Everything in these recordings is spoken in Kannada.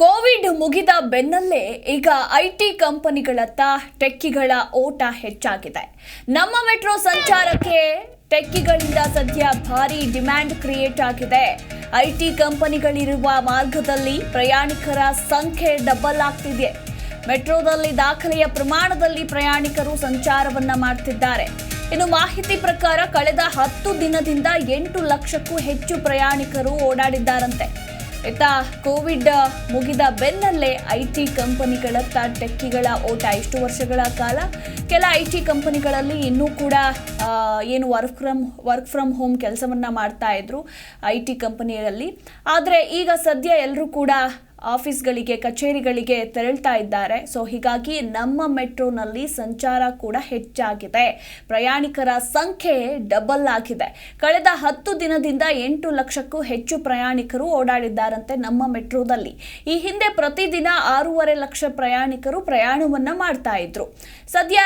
ಕೋವಿಡ್ ಮುಗಿದ ಬೆನ್ನಲ್ಲೇ ಈಗ ಐಟಿ ಕಂಪನಿಗಳತ್ತ ಟೆಕ್ಕಿಗಳ ಓಟ ಹೆಚ್ಚಾಗಿದೆ. ನಮ್ಮ ಮೆಟ್ರೋ ಸಂಚಾರಕ್ಕೆ ಟೆಕ್ಕಿಗಳಿಂದ ಸದ್ಯ ಭಾರಿ ಡಿಮ್ಯಾಂಡ್ ಕ್ರಿಯೇಟ್ ಆಗಿದೆ. ಐಟಿ ಕಂಪನಿಗಳಿರುವ ಮಾರ್ಗದಲ್ಲಿ ಪ್ರಯಾಣಿಕರ ಸಂಖ್ಯೆ ಡಬಲ್ ಆಗ್ತಿದೆ. ಮೆಟ್ರೋದಲ್ಲಿ ದಾಖಲೆಯ ಪ್ರಮಾಣದಲ್ಲಿ ಪ್ರಯಾಣಿಕರು ಸಂಚಾರವನ್ನ ಮಾಡ್ತಿದ್ದಾರೆ. ಇನ್ನು ಮಾಹಿತಿ ಪ್ರಕಾರ, ಕಳೆದ ಹತ್ತು ದಿನದಿಂದ ಎಂಟು ಲಕ್ಷಕ್ಕೂ ಹೆಚ್ಚು ಪ್ರಯಾಣಿಕರು ಓಡಾಡಿದ್ದಾರಂತೆ. ಇತ್ತ ಕೋವಿಡ್ ಮುಗಿದ ಬೆನ್ನಲ್ಲೇ ಐ ಟಿ ಕಂಪನಿಗಳತ್ತ ಟೆಕ್ಕಿಗಳ ಓಟ. ಇಷ್ಟು ವರ್ಷಗಳ ಕಾಲ ಕೆಲ ಐ ಟಿ ಕಂಪನಿಗಳಲ್ಲಿ ಇನ್ನೂ ಕೂಡ ಏನು work from work from home ಕೆಲಸವನ್ನು ಮಾಡ್ತಾ ಇದ್ರು ಐ ಟಿ ಕಂಪನಿಯಲ್ಲಿ. ಆದರೆ ಈಗ ಸದ್ಯ ಎಲ್ಲರೂ ಕೂಡ ಆಫೀಸ್ಗಳಿಗೆ, ಕಚೇರಿಗಳಿಗೆ ತೆರಳ್ತಾ ಇದ್ದಾರೆ. ಸೊ ಹೀಗಾಗಿ ನಮ್ಮ ಮೆಟ್ರೋನಲ್ಲಿ ಸಂಚಾರ ಕೂಡ ಹೆಚ್ಚಾಗಿದೆ. ಪ್ರಯಾಣಿಕರ ಸಂಖ್ಯೆ ಡಬಲ್ ಆಗಿದೆ. ಕಳೆದ ಹತ್ತು ದಿನದಿಂದ ಎಂಟು ಲಕ್ಷಕ್ಕೂ ಹೆಚ್ಚು ಪ್ರಯಾಣಿಕರು ಓಡಾಡಿದ್ದಾರಂತೆ ನಮ್ಮ ಮೆಟ್ರೋದಲ್ಲಿ. ಈ ಹಿಂದೆ ಪ್ರತಿದಿನ ಆರೂವರೆ ಲಕ್ಷ ಪ್ರಯಾಣಿಕರು ಪ್ರಯಾಣವನ್ನು ಮಾಡ್ತಾ ಇದ್ರು. ಸದ್ಯ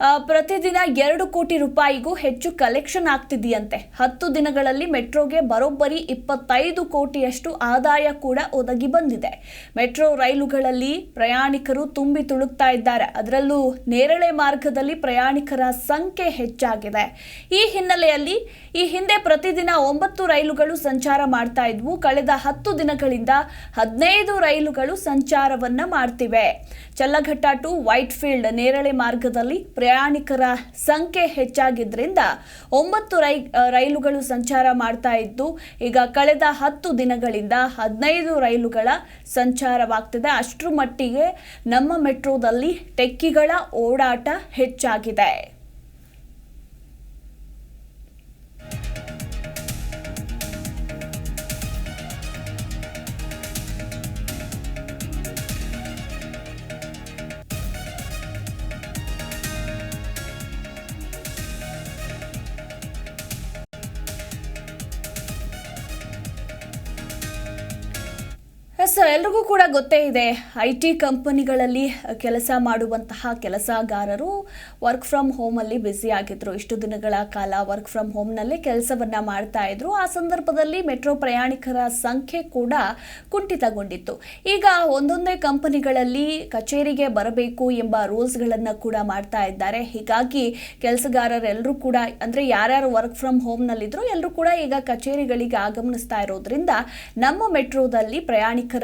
ಪ್ರತಿದಿನ ಎರಡು ಕೋಟಿ ರೂಪಾಯಿಗೂ ಹೆಚ್ಚು ಕಲೆಕ್ಷನ್ ಆಗ್ತಿದೆಯಂತೆ. ಹತ್ತು ದಿನಗಳಲ್ಲಿ ಮೆಟ್ರೋಗೆ ಬರೋಬ್ಬರಿ ಇಪ್ಪತ್ತೈದು ಕೋಟಿಯಷ್ಟು ಆದಾಯ ಕೂಡ ಒದಗಿ ಬಂದಿದೆ. ಮೆಟ್ರೋ ರೈಲುಗಳಲ್ಲಿ ಪ್ರಯಾಣಿಕರು ತುಂಬಿ ತುಳುಕ್ತಾ ಇದ್ದಾರೆ. ಅದರಲ್ಲೂ ನೇರಳೆ ಮಾರ್ಗದಲ್ಲಿ ಪ್ರಯಾಣಿಕರ ಸಂಖ್ಯೆ ಹೆಚ್ಚಾಗಿದೆ. ಈ ಹಿನ್ನೆಲೆಯಲ್ಲಿ ಈ ಹಿಂದೆ ಪ್ರತಿದಿನ ಒಂಬತ್ತು ರೈಲುಗಳು ಸಂಚಾರ ಮಾಡ್ತಾ ಇದ್ವು. ಕಳೆದ ಹತ್ತು ದಿನಗಳಿಂದ ಹದಿನೈದು ರೈಲುಗಳು ಸಂಚಾರವನ್ನ ಮಾಡ್ತಿವೆ. ಚಲ್ಲಘಟ್ಟ ಟು ವೈಟ್ ಫೀಲ್ಡ್ ನೇರಳೆ ಮಾರ್ಗದಲ್ಲಿ ಪ್ರಯಾಣಿಕರ ಸಂಖ್ಯೆ ಹೆಚ್ಚಾಗಿದ್ದರಿಂದ ಒಂಬತ್ತು ರೈ ರೈಲುಗಳು ಸಂಚಾರ ಮಾಡ್ತಾ ಇದ್ದು, ಈಗ ಕಳೆದ ಹತ್ತು ದಿನಗಳಿಂದ ಹದಿನೈದು ರೈಲುಗಳ ಸಂಚಾರವಾಗ್ತಿದೆ. ಅಷ್ಟರ ಮಟ್ಟಿಗೆ ನಮ್ಮ ಮೆಟ್ರೋದಲ್ಲಿ ಟೆಕ್ಕಿಗಳ ಓಡಾಟ ಹೆಚ್ಚಾಗಿದೆ. ಎಸ್ ಎಲ್ರಿಗೂ ಕೂಡ ಗೊತ್ತೇ ಇದೆ ಐ ಟಿ ಕಂಪನಿಗಳಲ್ಲಿ ಕೆಲಸ ಮಾಡುವಂತಹ ಕೆಲಸಗಾರರು ವರ್ಕ್ ಫ್ರಮ್ ಹೋಮಲ್ಲಿ ಬ್ಯುಸಿ ಆಗಿದ್ರು. ಇಷ್ಟು ದಿನಗಳ ಕಾಲ ವರ್ಕ್ ಫ್ರಮ್ ಹೋಮ್ನಲ್ಲೇ ಕೆಲಸವನ್ನು ಮಾಡ್ತಾ ಇದ್ರು. ಆ ಸಂದರ್ಭದಲ್ಲಿ ಮೆಟ್ರೋ ಪ್ರಯಾಣಿಕರ ಸಂಖ್ಯೆ ಕೂಡ ಕುಂಠಿತಗೊಂಡಿತ್ತು. ಈಗ ಒಂದೊಂದೇ ಕಂಪನಿಗಳಲ್ಲಿ ಕಚೇರಿಗೆ ಬರಬೇಕು ಎಂಬ ರೂಲ್ಸ್ಗಳನ್ನು ಕೂಡ ಮಾಡ್ತಾ ಇದ್ದಾರೆ. ಹೀಗಾಗಿ ಕೆಲಸಗಾರರೆಲ್ಲರೂ ಕೂಡ, ಅಂದರೆ ಯಾರ್ಯಾರು ವರ್ಕ್ ಫ್ರಮ್ ಹೋಮ್ನಲ್ಲಿದ್ರು ಎಲ್ಲರೂ ಕೂಡ ಈಗ ಕಚೇರಿಗಳಿಗೆ ಆಗಮನಿಸ್ತಾ ಇರೋದ್ರಿಂದ ನಮ್ಮ ಮೆಟ್ರೋದಲ್ಲಿ ಪ್ರಯಾಣಿಕರ